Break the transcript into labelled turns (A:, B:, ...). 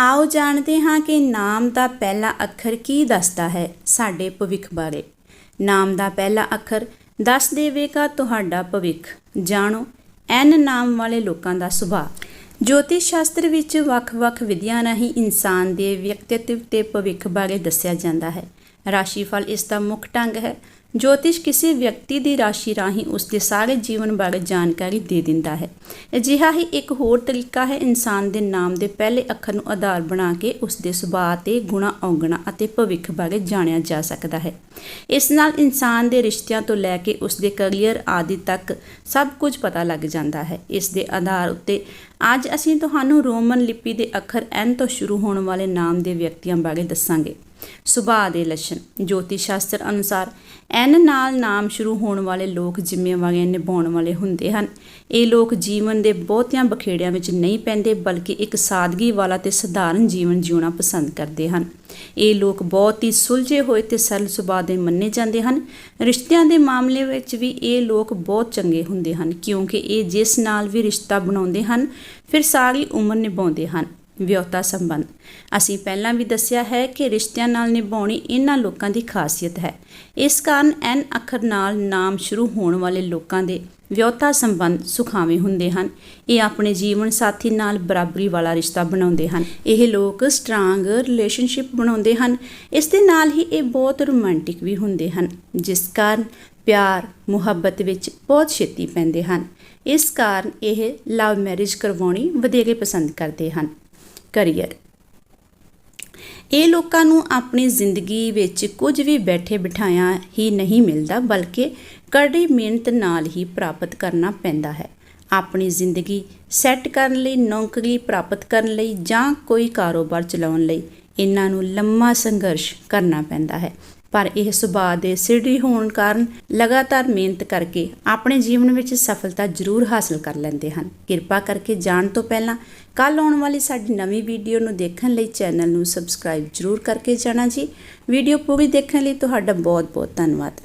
A: ਆਓ ਜਾਣਦੇ ਹਾਂ ਕਿ ਨਾਮ ਦਾ ਪਹਿਲਾ ਅੱਖਰ ਕੀ ਦੱਸਦਾ ਹੈ ਸਾਡੇ ਭਵਿੱਖ ਬਾਰੇ। ਨਾਮ ਦਾ ਪਹਿਲਾ ਅੱਖਰ ਦੱਸ ਦੇਵੇਗਾ ਤੁਹਾਡਾ ਭਵਿੱਖ। ਜਾਣੋ, ਐਨ ਨਾਮ ਵਾਲੇ ਲੋਕਾਂ ਦਾ ਸੁਭਾਅ। ਜੋਤਿਸ਼ ਸ਼ਾਸਤਰ ਵਿੱਚ ਵੱਖ-ਵੱਖ ਵਿਧੀਆਂ ਰਾਹੀਂ ਇਨਸਾਨ ਦੇ ਵਿਅਕਤੀਤਵ ਤੇ ਭਵਿੱਖ ਬਾਰੇ ਦੱਸਿਆ ਜਾਂਦਾ ਹੈ। ਰਾਸ਼ੀਫਲ ਇਸ ਦਾ ਮੁੱਖ ਢੰਗ ਹੈ। ਜੋਤਿਸ਼ ਕਿਸੇ ਵਿਅਕਤੀ ਦੀ ਰਾਸ਼ੀ ਰਾਹੀਂ ਉਸ ਦੇ ਸਾਰੇ ਜੀਵਨ ਬਾਰੇ ਜਾਣਕਾਰੀ ਦੇ ਦਿੰਦਾ ਹੈ। ਅਜਿਹਾ ਹੀ ਇੱਕ ਹੋਰ ਤਰੀਕਾ ਹੈ, ਇਨਸਾਨ ਦੇ ਨਾਮ ਦੇ ਪਹਿਲੇ ਅੱਖਰ ਨੂੰ ਆਧਾਰ ਬਣਾ ਕੇ ਉਸ ਦੇ ਸੁਭਾਅ ਤੇ ਗੁਣਾ, ਔਗਣਾ ਅਤੇ ਭਵਿੱਖ ਬਾਰੇ ਜਾਣਿਆ ਜਾ ਸਕਦਾ ਹੈ। ਇਸ ਨਾਲ ਇਨਸਾਨ ਦੇ ਰਿਸ਼ਤਿਆਂ ਤੋਂ ਲੈ ਕੇ ਉਸ ਦੇ ਕੈਰੀਅਰ ਆਦਿ ਤੱਕ ਸਭ ਕੁਝ ਪਤਾ ਲੱਗ ਜਾਂਦਾ ਹੈ। ਇਸ ਦੇ ਆਧਾਰ ਉੱਤੇ ਅੱਜ ਅਸੀਂ ਤੁਹਾਨੂੰ ਰੋਮਨ ਲਿਪੀ ਦੇ ਅੱਖਰ ਐਨ ਤੋਂ ਸ਼ੁਰੂ ਹੋਣ ਵਾਲੇ ਨਾਮ ਦੇ ਵਿਅਕਤੀਆਂ ਬਾਰੇ ਦੱਸਾਂਗੇ। ਸੁਭਾਅ ਦੇ ਲੱਛਣ। ਜੋਤੀ ਸ਼ਾਸਤਰ ਅਨੁਸਾਰ, ਐਨ ਨਾਲ ਨਾਮ ਸ਼ੁਰੂ ਹੋਣ ਵਾਲੇ ਲੋਕ ਜ਼ਿੰਮੇਵਾਰੀਆਂ ਨਿਭਾਉਣ ਵਾਲੇ ਹੁੰਦੇ ਹਨ। ਇਹ ਲੋਕ ਜੀਵਨ ਦੇ ਬਹੁਤਿਆਂ ਬਖੇੜਿਆਂ ਵਿੱਚ ਨਹੀਂ ਪੈਂਦੇ, ਬਲਕਿ ਇੱਕ ਸਾਦਗੀ ਵਾਲਾ ਤੇ ਸਧਾਰਨ ਜੀਵਨ ਜਿਉਣਾ ਪਸੰਦ ਕਰਦੇ ਹਨ। ਇਹ ਲੋਕ ਬਹੁਤ ਹੀ ਸੁਲਝੇ ਹੋਏ ਤੇ ਸਰਲ ਸੁਭਾਅ ਦੇ ਮੰਨੇ ਜਾਂਦੇ ਹਨ। ਰਿਸ਼ਤਿਆਂ ਦੇ ਮਾਮਲੇ ਵਿੱਚ ਵੀ ਇਹ ਲੋਕ ਬਹੁਤ ਚੰਗੇ ਹੁੰਦੇ ਹਨ, ਕਿਉਂਕਿ ਇਹ ਜਿਸ ਨਾਲ ਵੀ ਰਿਸ਼ਤਾ ਬਣਾਉਂਦੇ ਹਨ, ਫਿਰ ਸਾਰੀ ਉਮਰ ਨਿਭਾਉਂਦੇ ਹਨ। ਵਿਆਹਤਾ ਸੰਬੰਧ। ਅਸੀਂ ਪਹਿਲਾਂ ਵੀ ਦੱਸਿਆ ਹੈ ਕਿ ਰਿਸ਼ਤਿਆਂ ਨਾਲ ਨਿਭਾਉਣੀ ਇਹਨਾਂ ਲੋਕਾਂ ਦੀ ਖਾਸੀਅਤ ਹੈ। ਇਸ ਕਾਰਨ ਐਨ ਅੱਖਰ ਨਾਲ ਨਾਮ ਸ਼ੁਰੂ ਹੋਣ ਵਾਲੇ ਲੋਕਾਂ ਦੇ ਵਿਆਹਤਾ ਸੰਬੰਧ ਸੁਖਾਵੇਂ ਹੁੰਦੇ ਹਨ। ਇਹ ਆਪਣੇ ਜੀਵਨ ਸਾਥੀ ਨਾਲ ਬਰਾਬਰੀ ਵਾਲਾ ਰਿਸ਼ਤਾ ਬਣਾਉਂਦੇ ਹਨ। ਇਹ ਲੋਕ ਸਟਰੋਂਗ ਰਿਲੇਸ਼ਨਸ਼ਿਪ ਬਣਾਉਂਦੇ ਹਨ। ਇਸ ਦੇ ਨਾਲ ਹੀ ਇਹ ਬਹੁਤ ਰੋਮਾਂਟਿਕ ਵੀ ਹੁੰਦੇ ਹਨ, ਜਿਸ ਕਾਰਨ ਪਿਆਰ, ਮੁਹੱਬਤ ਵਿੱਚ ਬਹੁਤ ਛੇਤੀ ਪੈਂਦੇ ਹਨ। ਇਸ ਕਾਰਨ ਇਹ ਲਵ ਮੈਰਿਜ ਕਰਵਾਉਣੀ ਵਧੇਰੇ ਪਸੰਦ ਕਰਦੇ ਹਨ। ਕਰੀਅਰ। ਇਹ ਲੋਕਾਂ ਨੂੰ ਆਪਣੀ ਜ਼ਿੰਦਗੀ ਵਿੱਚ ਕੁਝ ਵੀ ਬੈਠੇ ਬਿਠਾਇਆ ਹੀ ਨਹੀਂ ਮਿਲਦਾ, ਬਲਕਿ ਕੜੀ ਮਿਹਨਤ ਨਾਲ ਹੀ ਪ੍ਰਾਪਤ ਕਰਨਾ ਪੈਂਦਾ ਹੈ। ਆਪਣੀ ਜ਼ਿੰਦਗੀ ਸੈੱਟ ਕਰਨ ਲਈ, ਨੌਕਰੀ ਪ੍ਰਾਪਤ ਕਰਨ ਲਈ ਜਾਂ ਕੋਈ ਕਾਰੋਬਾਰ ਚਲਾਉਣ ਲਈ ਇਹਨਾਂ ਨੂੰ ਲੰਮਾ ਸੰਘਰਸ਼ ਕਰਨਾ ਪੈਂਦਾ ਹੈ। ਪਰ ਇਹ ਸੁਭਾਅ ਦੇ ਸਿਰੜੀ ਹੋਣ ਕਾਰਨ ਲਗਾਤਾਰ ਮਿਹਨਤ ਕਰਕੇ ਆਪਣੇ ਜੀਵਨ ਵਿੱਚ ਸਫਲਤਾ ਜ਼ਰੂਰ ਹਾਸਲ ਕਰ ਲੈਂਦੇ ਹਨ। ਕਿਰਪਾ ਕਰਕੇ ਜਾਣ ਤੋਂ ਪਹਿਲਾਂ ਕੱਲ ਆਉਣ ਵਾਲੀ ਸਾਡੀ ਨਵੀਂ ਵੀਡੀਓ ਨੂੰ ਦੇਖਣ ਲਈ ਚੈਨਲ ਨੂੰ ਸਬਸਕ੍ਰਾਈਬ ਜ਼ਰੂਰ ਕਰਕੇ ਜਾਣਾ ਜੀ। ਵੀਡੀਓ ਪੂਰੀ ਦੇਖਣ ਲਈ ਤੁਹਾਡਾ ਬਹੁਤ ਬਹੁਤ ਧੰਨਵਾਦ।